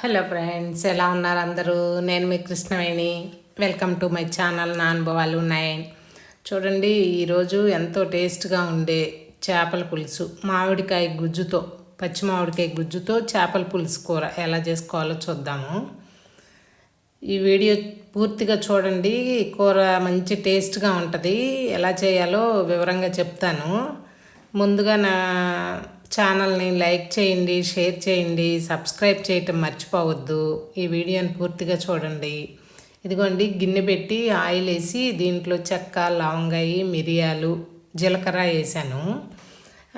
Hello friends ఎలా ఉన్నారు అందరూ? నేను మీ Krishnaveni. Welcome to my channel నా అనుభవాలు ఉన్నాయి చూడండి ఈరోజు ఎంతో టేస్ట్గా ఉండే చేపల పులుసు. మామిడికాయ గుజ్జుతో పచ్చి మామిడికాయ గుజ్జుతో చేపల పులుసు కూర ఎలా చేసుకోవాలో చూద్దాము. ఈ వీడియో పూర్తిగా చూడండి. కూర మంచి టేస్ట్గా ఉంటుంది. ఎలా చేయాలో వివరంగా చెప్తాను. ముందుగా నా ఛానల్ని లైక్ చేయండి షేర్ చేయండి సబ్స్క్రైబ్ చేయటం మర్చిపోవద్దు. ఈ వీడియోని పూర్తిగా చూడండి. ఇదిగోండి గిన్నె పెట్టి ఆయిల్ వేసి దీంట్లో చెక్క లవంగాయి మిరియాలు జీలకర్ర వేసాను.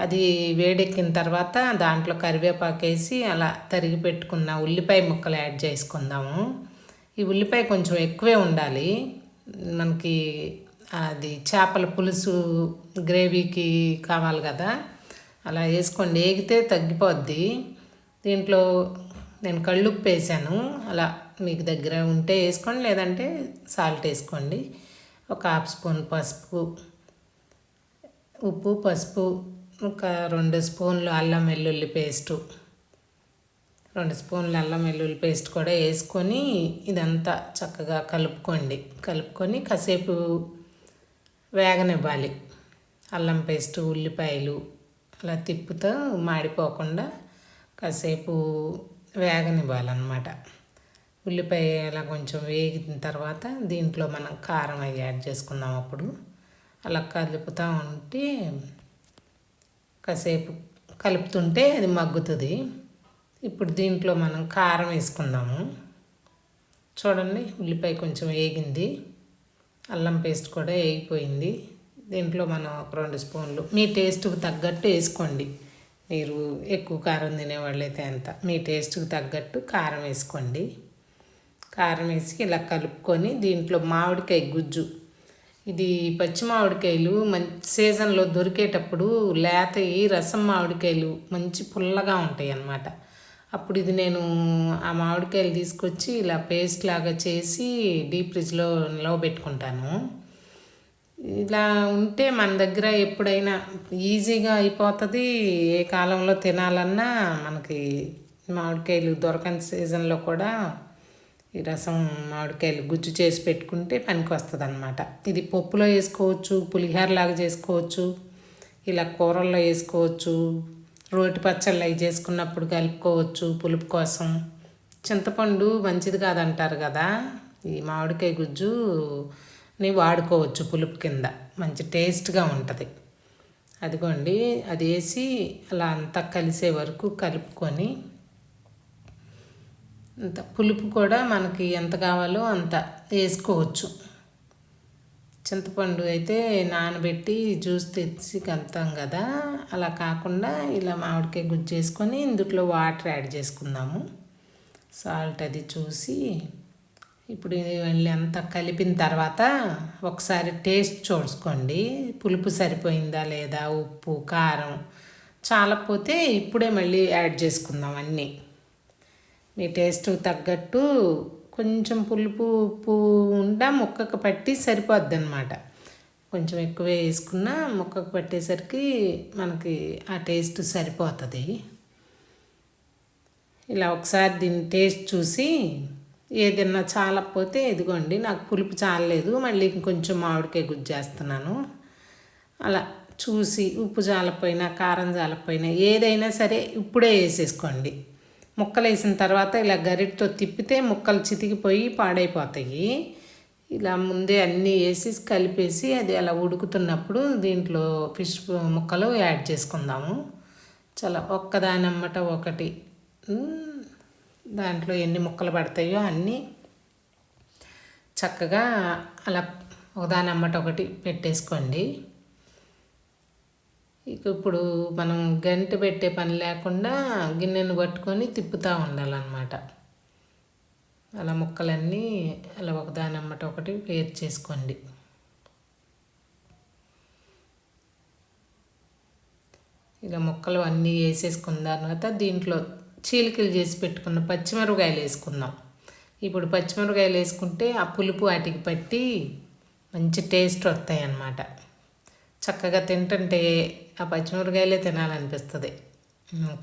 అది వేడెక్కిన తర్వాత దాంట్లో కరివేపాకు వేసి అలా తరిగి పెట్టుకున్న ఉల్లిపాయ ముక్కలు యాడ్ చేసుకుందాము. ఈ ఉల్లిపాయ కొంచెం ఎక్కువే ఉండాలి. మనకి అది చేపల పులుసు గ్రేవీకి కావాలి కదా. అలా వేసుకోండి ఏగితే తగ్గిపోద్ది. దీంట్లో నేను కళ్ళుప్పు వేసాను అలా మీకు దగ్గర ఉంటే వేసుకోండి లేదంటే సాల్ట్ వేసుకోండి. ఒక హాఫ్ స్పూన్ పసుపు ఉప్పు పసుపు ఒక రెండు స్పూన్లు అల్లం వెల్లుల్లి పేస్టు. రెండు స్పూన్లు అల్లం వెల్లుల్లి పేస్ట్ కూడా వేసుకొని ఇదంతా చక్కగా కలుపుకోండి. కలుపుకొని కాసేపు వేగనివ్వాలి. అల్లం పేస్ట్ ఉల్లిపాయలు అలా తిప్పుతూ మాడిపోకుండా కాసేపు వేగనివ్వాలన్నమాట. ఉల్లిపాయ అలా కొంచెం వేగిన తర్వాత దీంట్లో మనం కారం అవి యాడ్ చేసుకుందాం అప్పుడు. అలా కలుపుతూ ఉంటే కాసేపు కలుపుతుంటే అది మగ్గుతుంది. ఇప్పుడు దీంట్లో మనం కారం వేసుకుందాము. చూడండి ఉల్లిపాయ కొంచెం వేగింది. అల్లం పేస్ట్ కూడా వేగిపోయింది. దీంట్లో మనం ఒక రెండు స్పూన్లు. మీ టేస్ట్కి తగ్గట్టు వేసుకోండి. మీరు ఎక్కువ కారం తినేవాళ్ళైతే ఎంత మీ టేస్ట్కి తగ్గట్టు కారం వేసుకోండి. కారం వేసి ఇలా కలుపుకొని దీంట్లో మామిడికాయ గుజ్జు. ఇది పచ్చి మామిడికాయలు మంచి సీజన్లో దొరికేటప్పుడు లేతయి రసం మామిడికాయలు మంచి పుల్లగా ఉంటాయి అన్నమాట అప్పుడు ఇది నేను ఆ మామిడికాయలు తీసుకొచ్చి ఇలా పేస్ట్ లాగా చేసి డీప్ ఫ్రిడ్జ్లో నిలవ పెట్టుకుంటాను. ఇలా ఉంటే మన దగ్గర ఎప్పుడైనా ఈజీగా అయిపోతుంది. ఏ కాలంలో తినాలన్నా మనకి మామిడికాయలు దొరకని సీజన్లో కూడా ఈ రసం మామిడికాయలు గుజ్జు చేసి పెట్టుకుంటే పనికి వస్తుంది అనమాట ఇది పప్పులో వేసుకోవచ్చు పులిహోర లాగా చేసుకోవచ్చు ఇలా కూరల్లో వేసుకోవచ్చు రోటి పచ్చళ్ళు అవి చేసుకున్నప్పుడు కలుపుకోవచ్చు పులుపు కోసం. చింతపండు మంచిది కాదంటారు కదా. ఈ మామిడికాయ గుజ్జు ని వాడుకోవచ్చు పులుపు కింద. మంచి టేస్ట్గా ఉంటుంది. అదిగోండి అది వేసి అలా అంతా కలిసే వరకు కలుపుకొని అంత పులుపు కూడా మనకి ఎంత కావాలో అంత వేసుకోవచ్చు. చింతపండు అయితే నానబెట్టి జ్యూస్ తెచ్చి కలుతాం కదా అలా కాకుండా ఇలా మామిడికాయ గుజ్జు చేసుకొని ఇందులో వాటర్ యాడ్ చేసుకుందాము. సాల్ట్ అది చూసి ఇప్పుడు వెళ్ళి అంతా కలిపిన తర్వాత ఒకసారి టేస్ట్ చూసుకోండి. పులుపు సరిపోయిందా లేదా? ఉప్పు కారం చాలకపోతే ఇప్పుడే మళ్ళీ యాడ్ చేసుకుందాం అన్నీ. మీ టేస్ట్ తగ్గట్టు కొంచెం పులుపు ఉప్పు ఉండా ముక్కకు పట్టి సరిపోద్ది అనమాట కొంచెం ఎక్కువ వేసుకున్నా ముక్కకు పట్టేసరికి మనకి ఆ టేస్ట్ సరిపోతుంది. ఇలా ఒకసారి దీని టేస్ట్ చూసి ఏదన్నా చాలకపోతే ఇదిగోండి నాకు పులుపు చాలలేదు మళ్ళీ ఇంకొంచెం మామిడికాయ గుజ్జేస్తున్నాను అలా చూసి ఉప్పు జాలపోయినా కారం జాలపోయినా ఏదైనా సరే ఇప్పుడే వేసేసుకోండి. ముక్కలు వేసిన తర్వాత ఇలా గరిటతో తిప్పితే ముక్కలు చితికిపోయి పాడైపోతాయి. ఇలా ముందే అన్నీ వేసి కలిపేసి అది అలా ఉడుకుతున్నప్పుడు దీంట్లో ఫిష్ ముక్కలు యాడ్ చేసుకుందాము. చాలా ఒక్కదానమ్మట ఒకటి. దాంట్లో ఎన్ని ముక్కలు పడతాయో అన్నీ చక్కగా అలా ఒకదాని అమ్మట ఒకటి పెట్టేసుకోండి. ఇక ఇప్పుడు మనం గంట పెట్టే పని లేకుండా గిన్నెను పట్టుకొని తిప్పుతూ ఉండాలన్నమాట. అలా ముక్కలన్నీ అలా ఒకదాని అమ్మట ఒకటి వేరు చేసుకోండి. ఇలా ముక్కలు అన్నీ వేసేసుకున్న తర్వాత దీంట్లో చీలికలు చేసి పెట్టుకున్న పచ్చిమిరపకాయలు వేసుకుందాం. ఇప్పుడు పచ్చిమిరపకాయలు వేసుకుంటే ఆ పులుపు వాటికి పట్టి మంచి టేస్ట్ వస్తాయి అన్నమాట చక్కగా తింటుంటే ఆ పచ్చిమిరపకాయలే తినాలనిపిస్తుంది.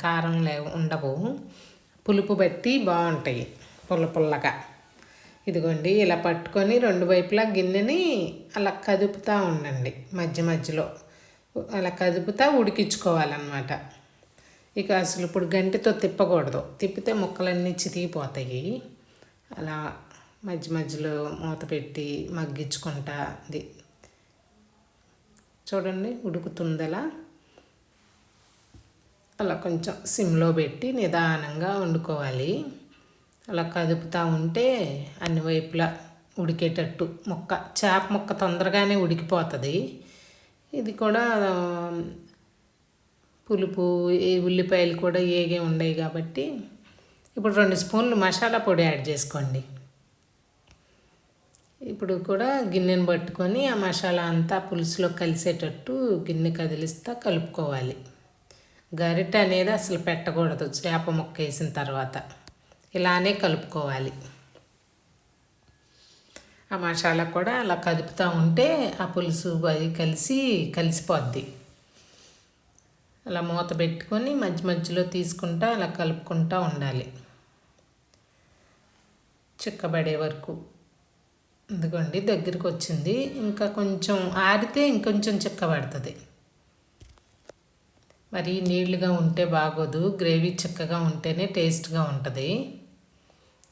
కారం లే ఉండవు. పులుపు బట్టి బాగుంటాయి పుల్ల పుల్లగా. ఇదిగోండి ఇలా పట్టుకొని రెండు వైపులా గిన్నెని అలా కదుపుతూ ఉండండి. మధ్య మధ్యలో. అలా కదుపుతా ఉడికించుకోవాలన్నమాట. ఇక అసలు ఇప్పుడు గంటితో తిప్పకూడదు. తిప్పితే ముక్కలన్నీ చితికిపోతాయి. అలా మధ్య మధ్యలో మూత పెట్టి మగ్గించుకుంటా ఇది చూడండి ఉడుకుతుందలా. అలా కొంచెం సిమ్లో పెట్టి నిదానంగా వండుకోవాలి. అలా కదుపుతూ ఉంటే అన్ని వైపులా ఉడికేటట్టు ముక్క చేప ముక్క తొందరగానే ఉడికిపోతుంది. ఇది కూడా పులుపు ఈ ఉల్లిపాయలు కూడా ఏగే ఉండవు కాబట్టి ఇప్పుడు రెండు స్పూన్లు మసాలా పొడి యాడ్ చేసుకోండి. ఇప్పుడు కూడా గిన్నెను పట్టుకొని ఆ మసాలా అంతా పులుసులో కలిసేటట్టు గిన్నె కదిలిస్తా కలుపుకోవాలి. గరిట అనేది అసలు పెట్టకూడదు చేప ముక్క వేసిన తర్వాత. ఇలానే కలుపుకోవాలి. ఆ మసాలా కూడా అలా కదుపుతూ ఉంటే ఆ పులుసు అది కలిసి కలిసిపోద్ది. అలా మూత పెట్టుకొని మధ్య మధ్యలో తీసుకుంటా అలా కలుపుకుంటూ ఉండాలి. చిక్కబడే వరకు. ఎందుకండి దగ్గరికి వచ్చింది ఇంకా కొంచెం ఆరితే ఇంకొంచెం చిక్కబడుతుంది మరి నీళ్ళుగా ఉంటే బాగోదు. గ్రేవీ చిక్కగా ఉంటేనే టేస్ట్గా ఉంటుంది.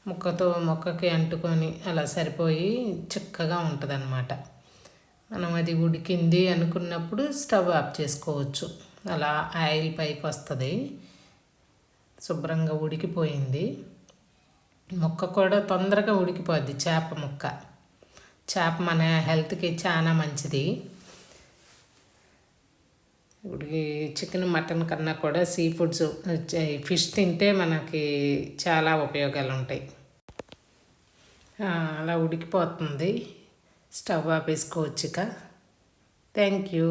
ముక్కతో మొక్కకి అంటుకొని అలా సరిపోయి చిక్కగా ఉంటుంది అన్నమాట మనం అది ఉడికింది అనుకున్నప్పుడు స్టవ్ ఆఫ్ చేసుకోవచ్చు. అలా ఆయిల్ పైకి వస్తుంది. శుభ్రంగా ఉడికిపోయింది. ముక్క కూడా తొందరగా ఉడికిపోద్ది చేప ముక్క. చేప మన హెల్త్కి చాలా మంచిది. ఇప్పుడు చికెన్ మటన్ కన్నా కూడా సీ ఫుడ్స్ ఫిష్ తింటే మనకి చాలా ఉపయోగాలు ఉంటాయి అలా ఉడికిపోతుంది. స్టవ్ ఆపేసుకోవచ్చు థ్యాంక్ యూ.